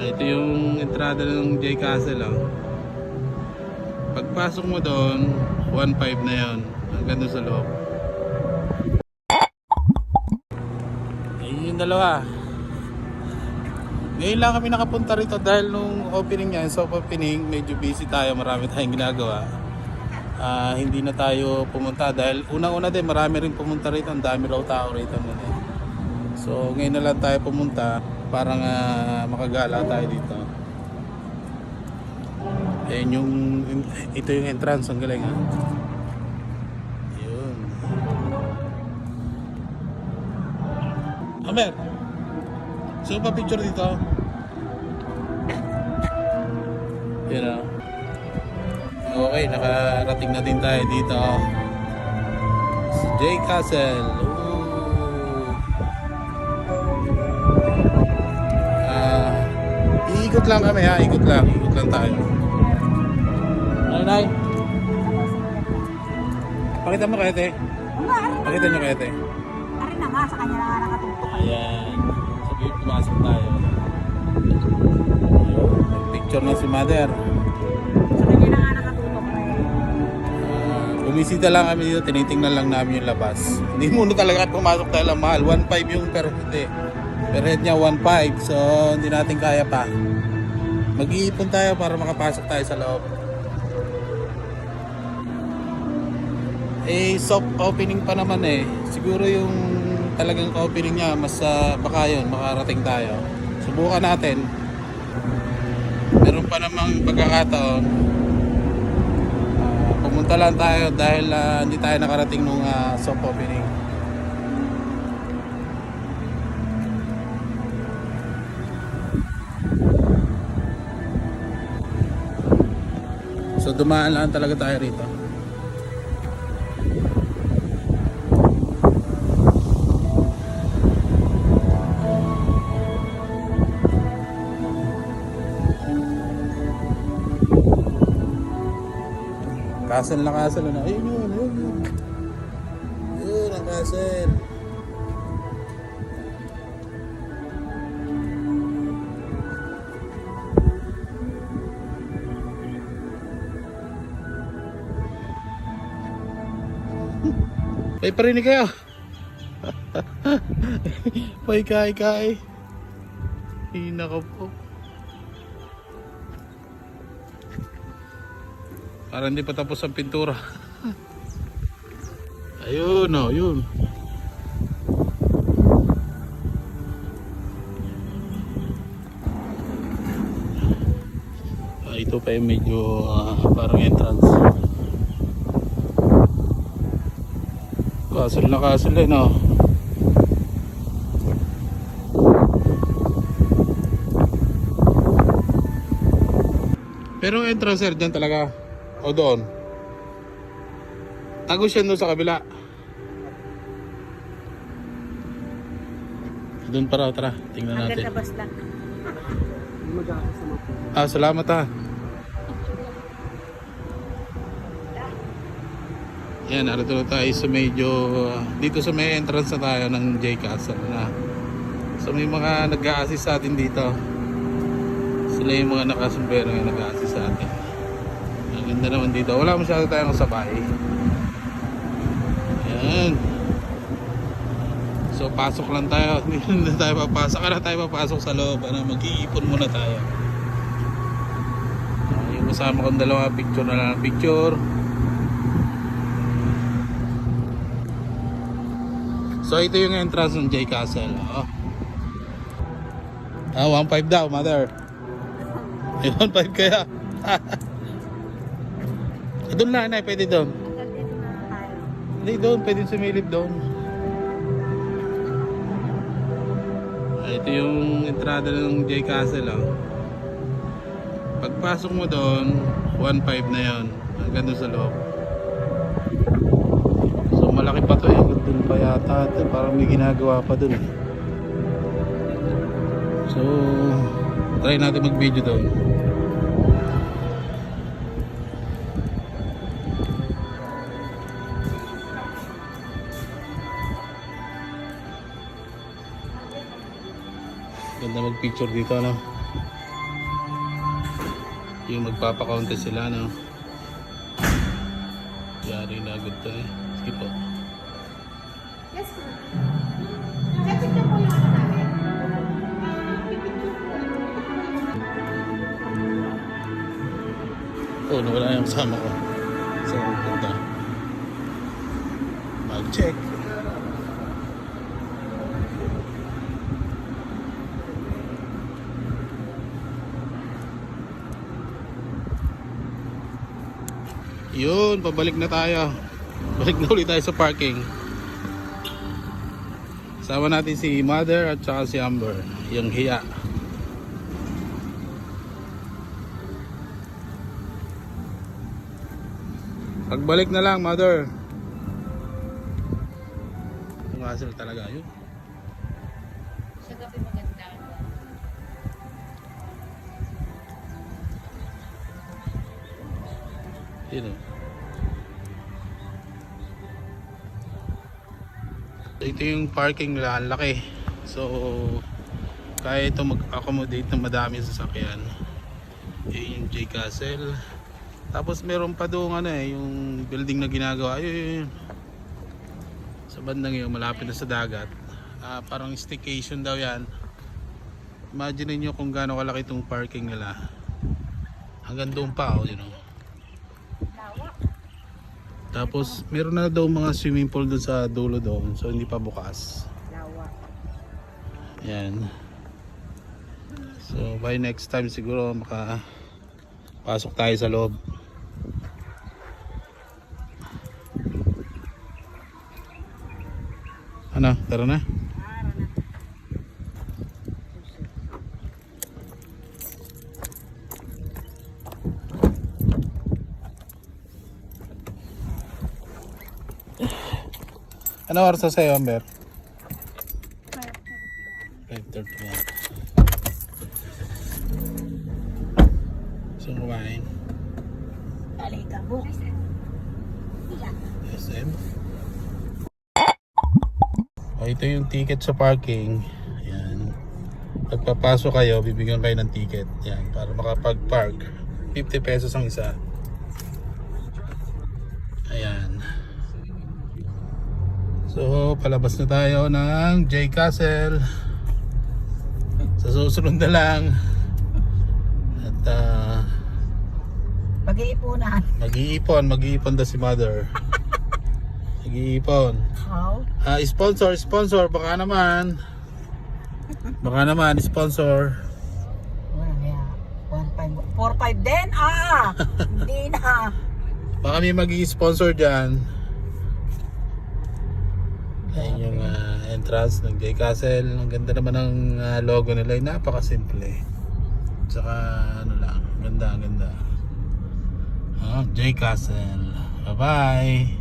Ito yung entrada ng J Castle oh. Pagpasok mo doon, 1.5 na yon hanggang doon sa loob. Ayun yung dalawa. Ngayon lang kami nakapunta rito dahil nung opening niya, soft opening, medyo busy tayo, marami tayong ginagawa. Ah, hindi na tayo pumunta dahil unang-una din marami rin pumunta rito, ang dami raw tao rito nun. So ngayon na lang tayo pumunta para nga makagala tayo dito. Ayan yung, ito yung entrance, ang galing ha. Yun. Amer, sino pa picture dito? Yun o. Okay, nakarating na din tayo dito. Si J Castle. Iikot lang kami ha, ikot lang, ikot lang tayo. Nay, nay. Pakita mo kaya te. Arin na Pakita nyo kaya te. Arin na nga, sa kanya na nga nakatutok. Ayan. Sabi pumasok tayo. Picture na si mother. Sa kanya na nga nakatutok na. Ah, bumisita lang kami dito, tinitingnan lang namin yung labas. Hindi muna talaga pumasok dahil ang mahal. 1.5 yung per head eh. Per niya 1.5 so hindi natin kaya pa. Mag-iipon tayo para makapasok tayo sa loob. Eh, soft opening pa naman eh. Siguro yung talagang opening niya, mas ah, baka yun, makarating tayo. Subukan natin. Meron pa namang pagkakataon. Ah, pumunta lang tayo dahil ah, hindi tayo nakarating nung ah, soft opening. Dumaan lang talaga tayo rito. Castle na castle na. Ayun yun, yun, yun. Yun ang castle. May parinig kayo. May kai-kai. Hinako po. Parang hindi pa tapos ang pintura. Ayun oh, yun. Ah, ito pa yung medyo ah, parang entrance. Castle na castle eh, no? Pero entrance sir, dyan talaga. O doon. Tagos yan doon sa kabila. Doon para, tara. Tingnan Hanggang natin. labas lang. Ah, salamat ha. Yan, narito na tayo sa medyo, dito sa may entrance na tayo ng J Castle na. So may mga nag-a-assist sa atin dito. Sila yung mga nakasumbrero yung nag-a-assist sa atin. Ang ganda naman dito. Wala masyado tayong kasabay. Yan. So pasok lang tayo. Hindi tayo papasok. Ano tayo papasok sa loob? Ano, mag-iipon muna tayo. Ah, yung kasama kong dalawa picture na lang. Picture. So ito yung entrance ng J Castle. Oh. Ah, 1.5 daw, mother. Eh, 1.5 kaya. doon lang, nay, pwede doon. Na. Hindi doon, pwede sumilip doon. Ah, ito yung entrada ng J Castle. Oh. Pagpasok mo doon, 1.5 na yon hanggang doon sa loob. Malaki pa to eh. Doon pa yata. ito. Parang may ginagawa pa doon. eh. So, try natin mag-video doon. Ganda mag-picture dito, ano? Yung magpapa-contest sila, no? Yari na agad to eh. Sige po. Oh, nawala yung kasama ko. So, punta. Mag-check. Yun, pabalik na tayo. Balik na ulit tayo sa parking. Sama natin si Mother at saka si Amber. Yung hiya. Pagbalik na lang, Mother. Ang hassle talaga yun. Sa gabi maganda. Yun o. Ito yung parking nila, ang laki. So, kaya ito mag-accommodate ng madami sasakyan. Yun yung J Castle. Tapos meron pa doon ano eh, yung building na ginagawa. Yun, yun, yun. Sa bandang yun, malapit na sa dagat. Ah, parang staycation daw yan. Imagine niyo kung gaano kalaki itong parking nila. Hanggang doon pa, oh, you know. Tapos meron na daw mga swimming pool doon sa dulo doon. So hindi pa bukas. Yan. So by next time siguro maka pasok tayo sa loob. Ano? Tara na. Ano oras na sa'yo, Amber? 5.31. So kumain. Talikabok. SM. O, ito yung ticket sa parking. Ayan. Pagpapasok kayo, bibigyan kayo ng ticket. Yan, para makapag-park. 50 pesos ang isa. Ayan. So, palabas na tayo ng J Castle. Sa susunod na lang. At ah, Pag-iipunan. mag-iipon, mag-iipon daw si mother. Mag-iipon. How? Ah, sponsor, sponsor, baka naman. Baka naman, sponsor. Wala kaya. 1.5. 4.5 din? Ah! Hindi na. Baka may mag-sponsor dyan. Ayan yung ah, entrance ng J Castle. Ang ganda naman ng ah, logo nila. Napaka-simple. Tsaka ano lang, ganda, ganda. Ah, J Castle. Bye-bye.